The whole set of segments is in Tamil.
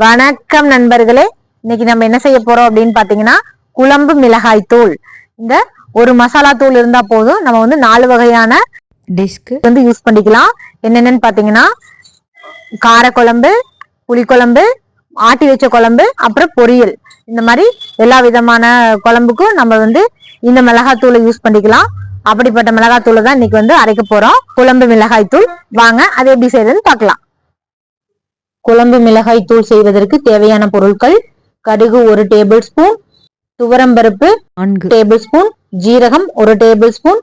வணக்கம் நண்பர்களே. இன்னைக்கு நம்ம என்ன செய்ய போறோம் அப்படின்னு பாத்தீங்கன்னா குழம்பு மிளகாய் தூள். இந்த ஒரு மசாலா தூள் இருந்தா போதும். நம்ம வந்து நாலு வகையான டிஷ்க்கு வந்து யூஸ் பண்ணிக்கலாம். என்னென்னன்னு பாத்தீங்கன்னா காரக்குழம்பு புளிக்குழம்பு ஆட்டி வச்ச குழம்பு அப்புறம் பொரியல். இந்த மாதிரி எல்லா விதமான குழம்புக்கும் நம்ம வந்து இந்த மிளகாய் தூளை யூஸ் பண்ணிக்கலாம். அப்படிப்பட்ட மிளகாய் தூளை தான் இன்னைக்கு வந்து அரைக்க போறோம். குழம்பு மிளகாய் தூள். வாங்க அது எப்படி செய்யறதுன்னு பார்க்கலாம் குழம்பு மிளகாய் தூள் செய்வதற்கு தேவையான பொருட்கள் கடுகு ஒரு டேபிள் ஸ்பூன் துவரம்பருப்பு நான்கு. டேபிள் ஸ்பூன் ஜீரகம் ஒரு டேபிள் ஸ்பூன்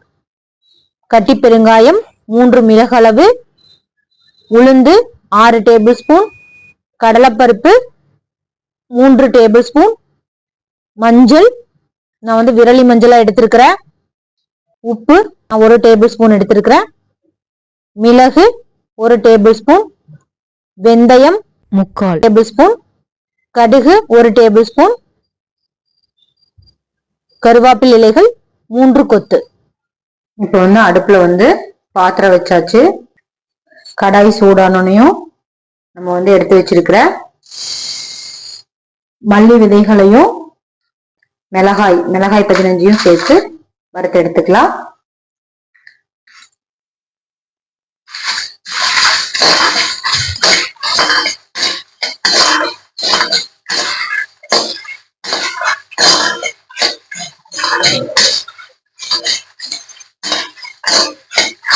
கட்டி பெருங்காயம் மூன்று மிளகளவு உளுந்து ஆறு டேபிள் ஸ்பூன் கடலைப்பருப்பு மூன்று டேபிள் ஸ்பூன் மஞ்சள் நான் வந்து விரலி மஞ்சளா எடுத்திருக்கிறேன். உப்பு நான் ஒரு டேபிள் ஸ்பூன் எடுத்திருக்கிறேன். மிளகு ஒரு டேபிள் ஸ்பூன் வெந்தயம் முக்கால் டேபிள் ஸ்பூன் கடுகு ஒரு டேபிள் ஸ்பூன் கருவேப்பில் இலைகள் மூன்று கொத்து. இப்போ வந்து அடுப்புல வந்து பாத்திரம் வச்சாச்சு. கடாய் சூடானோனையும் நம்ம வந்து எடுத்து வச்சிருக்கிற மல்லி விதைகளையும் மிளகாய் மிளகாய் பதினஞ்சையும் சேர்த்து வறுத்து எடுத்துக்கலாம்.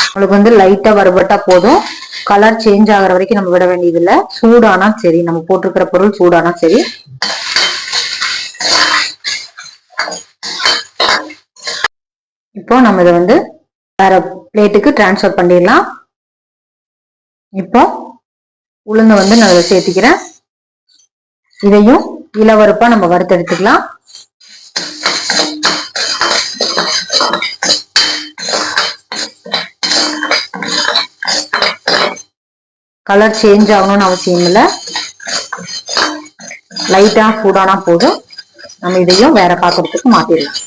உங்களுக்கு வந்து லைட்டா வறுபட்டா போதும். கலர் சேஞ்ச் ஆகிற வரைக்கும் நம்ம விட வேண்டியது இல்ல சூடானா சரி நம்ம போட்டிருக்கிற பொருள் சூடானா சரி. இப்போ நம்ம இதை வந்து வேற பிளேட்டுக்கு டிரான்ஸ்ஃபர் பண்ணிடலாம். இப்போ உளுந்து வந்து நான் இதை சேர்த்திக்கிறேன். இதையும் இளவருப்பா நம்ம வறுத்தெடுத்துக்கலாம். கலர் சேஞ்ச் ஆகணும்னு அவசியம் இல்லை. லைட்டா சூடானா போதும். நம்ம இதையும் வேற பாத்திரத்துக்கு மாத்திடலாம்.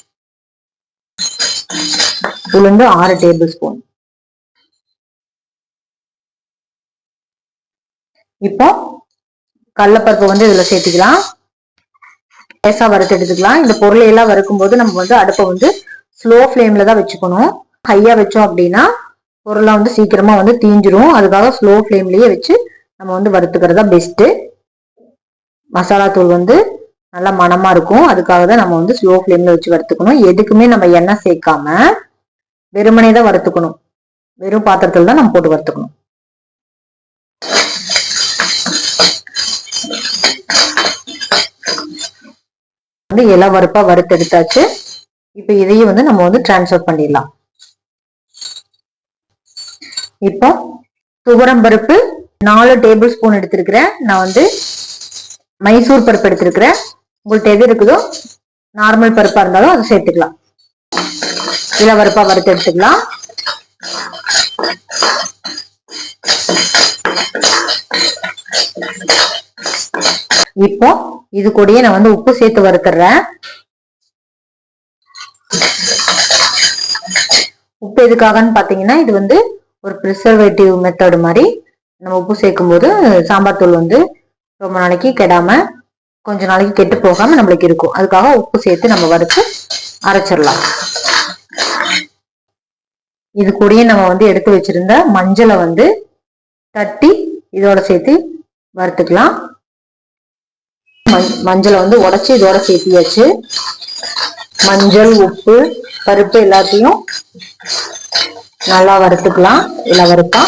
உளுந்து ஆறு டேபிள் ஸ்பூன் இப்போ கடலப்பருப்பு வந்து இதுல சேர்த்துக்கலாம். லேசா வறுத்து எடுத்துக்கலாம். இந்த பொருளை எல்லாம் வறுக்கும் போது நம்ம வந்து அடுப்பை வந்து ஸ்லோ ஃப்ளேம்ல தான் வச்சுக்கணும். ஹையா வச்சோம் அப்படின்னா பொருளை வந்து சீக்கிரமா வந்து தீஞ்சிரும். அதுக்காக ஸ்லோ ஃப்ளேம்லயே வச்சு நம்ம வந்து வறுத்துக்கிறது தான் பெஸ்ட் மசாலா தூள் வந்து நல்லா மணமா இருக்கும். அதுக்காக தான் நம்ம வந்து ஸ்லோ ஃப்ளேம்ல வச்சு வறுத்துக்கணும். எதுக்குமே நம்ம எண்ணெய் சேர்க்காம வெறுமனே தான் வறுத்துக்கணும். வெறும் பாத்திரத்தில் தான் நம்ம போட்டு வறுத்துக்கணும். வந்து இலை வறுப்பா வறுத்து எடுத்தாச்சு. இப்போ இதையும் வந்து நம்ம வந்து டிரான்ஸ்ஃபர் பண்ணிடலாம். இப்போ துவரம் பருப்பு நாலு டேபிள் ஸ்பூன் எடுத்திருக்கிறேன். நான் வந்து மைசூர் பருப்பு எடுத்திருக்கிறேன். உங்கள்கிட்ட எது இருக்குதோ நார்மல் பருப்பா இருந்தாலும் அதை சேர்த்துக்கலாம். இளவருப்பா வறுத்து எடுத்துக்கலாம். இப்போ இது கூடயே நான் வந்து உப்பு சேர்த்து வறுத்துறேன். உப்பு எதுக்காகன்னு பாத்தீங்கன்னா இது வந்து ஒரு ப்ரிசர்வேட்டிவ் மெத்தடு மாதிரி நம்ம உப்பு சேர்க்கும் போது சாம்பார் தூள் வந்து ரொம்ப நாளைக்கு கெடாம கொஞ்ச நாளைக்கு கெட்டு போகாம நம்மளுக்கு இருக்கும். அதுக்காக உப்பு சேர்த்து நம்ம வறுத்து அரைச்சிடலாம். இது கூடயே நம்ம வந்து எடுத்து வச்சிருந்த மஞ்சளை வந்து தட்டி இதோட சேர்த்து வறுத்துக்கலாம். மஞ்சளை வந்து உடச்சி இதோட சேர்த்தியாச்சு மஞ்சள் உப்பு பருப்பு எல்லாத்தையும் நல்லா வறுத்துக்கலாம். இல்ல வறுத்தா.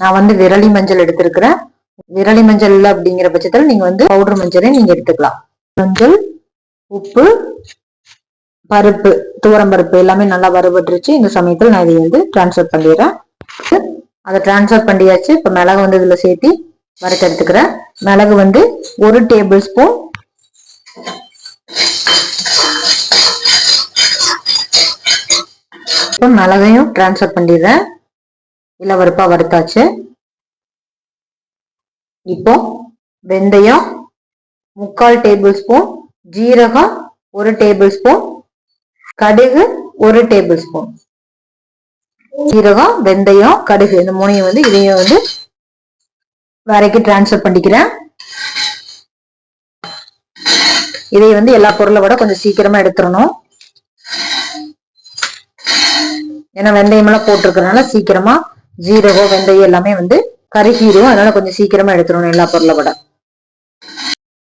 நான் வந்து விரலி மஞ்சள் எடுத்திருக்கிறேன். விரலி மஞ்சள் இல்ல அப்படிங்கிற பட்சத்தில் நீங்க வந்து பவுடர் மஞ்சளே நீங்க எடுத்துக்கலாம். மஞ்சள் உப்பு பருப்பு துவரம் பருப்பு எல்லாமே நல்லா வறுபட்டுருச்சு. இந்த சமயத்தில் நான் இதை வந்து டிரான்ஸ்ஃபர் பண்ணிடுறேன். அதை டிரான்ஸ்ஃபர் பண்ணியாச்சு. இப்போ மிளகு வந்து இதில் சேர்த்து வறுத்து எடுத்துக்கிறேன் மிளகு வந்து ஒரு டேபிள் ஸ்பூன். இப்போ மிளகையும் டிரான்ஸ்ஃபர் பண்ணிடுறேன். இளவருப்பா வறுத்தாச்சு. இப்போ வெந்தயம் முக்கால் டேபிள் ஸ்பூன் ஜீரகம் ஒரு டேபிள் ஸ்பூன் கடுகு ஒரு டேபிள் ஸ்பூன். ஜீரகம் வெந்தயம் கடுகு இந்த மூணையும் வந்து இதையும் வந்து வேறைக்கு டிரான்ஸ்ஃபர் பண்ணிக்கிறேன்? இதை வந்து எல்லா பொருளை விட கொஞ்சம் சீக்கிரமா எடுத்துடணும். ஏன்னா வெந்தயம் எல்லாம் சீக்கிரமா ஜீரகம் வெந்தயம் எல்லாமே வந்து கருகிடும் அதனால கொஞ்சம் சீக்கிரமா எடுத்துடணும் எல்லா பொருளை விட.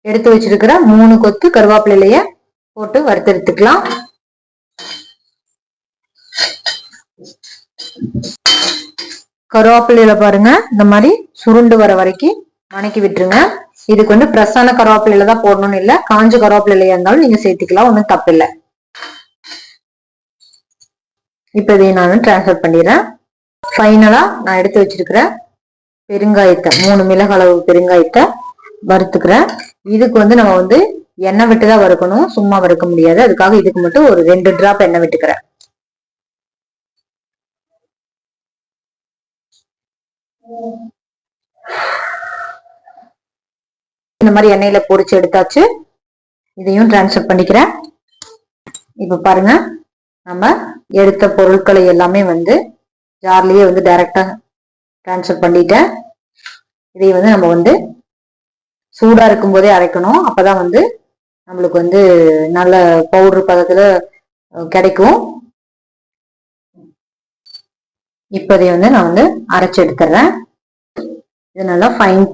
எடுத்து வச்சிருக்கிற மூணு கொத்து கருவேப்பிலைய போட்டு வறுத்தெடுத்துக்கலாம். கருவேப்பிலையில பாருங்க. இந்த மாதிரி சுருண்டு வர வரைக்கும் வணக்கி விட்டுருங்க. இதுக்கு வந்து பிரசான கருவேப்பிலையில தான் போடணும்னு இல்லை. காஞ்ச கருவேப்பிலையா இருந்தாலும் நீங்க சேர்த்துக்கலாம். ஒன்றும் தப்பு இல்லை. இப்ப இதை நான் டிரான்ஸ்ஃபர் பண்ணிடுறேன். ஃபைனலா நான் எடுத்து வச்சிருக்கிற பெருங்காயத்தை மூணு மிளகு அளவு பெருங்காயத்தை வறுத்துக்கிறேன். இதுக்கு வந்து நம்ம வந்து எண்ணெய் விட்டு தான் வறுக்கணும். சும்மா வறுக்க முடியாது. அதுக்காக இதுக்கு மட்டும் ஒரு ரெண்டு டிராப் எண்ணெய் விட்டுக்கிறேன். இந்த மாதிரி எண்ணெயில பொரிச்சு எடுத்தாச்சு. இதையும் டிரான்ஸ்ஃபர் பண்ணிக்கிறேன். இப்ப பாருங்க நம்ம எடுத்த பொருட்களை எல்லாமே வந்து ஜார்லயே வந்து டைரக்டா டிரான்ஸ்ஃபர் பண்ணிட்டேன். இதை வந்து நம்ம வந்து சூடா இருக்கும் போதே அரைக்கணும். அப்பதான் வந்து நம்மளுக்கு வந்து நல்ல பவுடர் பதத்துல கிடைக்கும். இப்ப இதை வந்து நான் வந்து அரைச்சி எடுத்துறேன். இது நல்லா ஃபைன்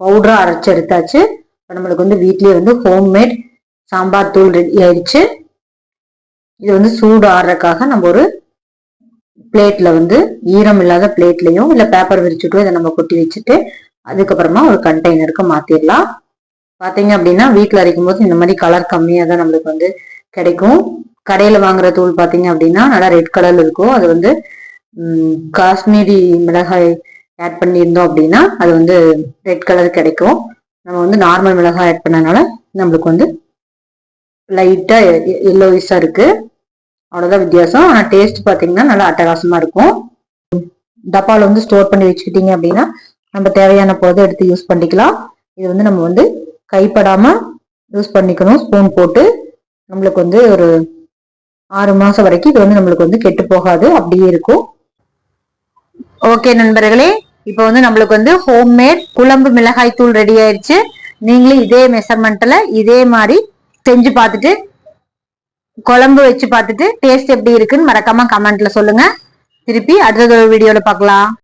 பவுடரா அரைச்சி எடுத்தாச்சு. இப்போ நம்மளுக்கு வந்து வீட்லயே வந்து ஹோம்மேட் சாம்பார் தூள் ரெடி ஆயிடுச்சு. இது வந்து சூடு ஆடுறதுக்காக நம்ம ஒரு பிளேட்ல வந்து ஈரம் இல்லாத பிளேட்லயும் இல்ல பேப்பர் விரிச்சுட்டோ இதை நம்ம கொட்டி வச்சுட்டு அதுக்கப்புறமா ஒரு கண்டெய்னருக்கு மாத்திரலாம். பாத்தீங்க அப்படின்னா வீட்டுல அரைக்கும் போது இந்த மாதிரி கலர் கம்மியா தான் நம்மளுக்கு வந்து கிடைக்கும். கடையில வாங்குற தூள் பாத்தீங்க அப்படின்னா நல்லா ரெட் கலர்ல இருக்கும். அது வந்து காஷ்மீரி மிளகாய் ஆட் பண்ணியிருந்தோம் அப்படின்னா அது வந்து ரெட் கலர் கிடைக்கும். நம்ம வந்து நார்மல் மிளகாய் ஆட் பண்ணனால நம்மளுக்கு வந்து லைட்டாக எல்லோயிஸா இருக்கு. அவ்வளோதான் வித்தியாசம். ஆனால் டேஸ்ட் பார்த்தீங்கன்னா நல்லா அட்டகாசமாக இருக்கும். டப்பாவில் வந்து ஸ்டோர் பண்ணி வச்சுக்கிட்டீங்க அப்படின்னா நம்ம தேவையான போது எடுத்து யூஸ் பண்ணிக்கலாம். இது வந்து நம்ம வந்து கைப்படாமல் யூஸ் பண்ணிக்கணும். ஸ்பூன் போட்டு நம்மளுக்கு வந்து ஒரு ஆறு மாதம் வரைக்கும் இது வந்து நம்மளுக்கு வந்து கெட்டு போகாது. அப்படியே இருக்கும். ஓகே நண்பர்களே இப்போ வந்து நம்மளுக்கு வந்து ஹோம்மேட் குழம்பு மிளகாய் தூள் ரெடி ஆயிடுச்சு நீங்களும் இதே மெஷர்மெண்ட்ல இதே மாதிரி செஞ்சு பார்த்துட்டு குழம்பு வச்சு பார்த்துட்டு டேஸ்ட் எப்படி இருக்குன்னு மறக்காம கமெண்ட்ல சொல்லுங்க. திருப்பி அடுத்த வீடியோல பார்க்கலாம்.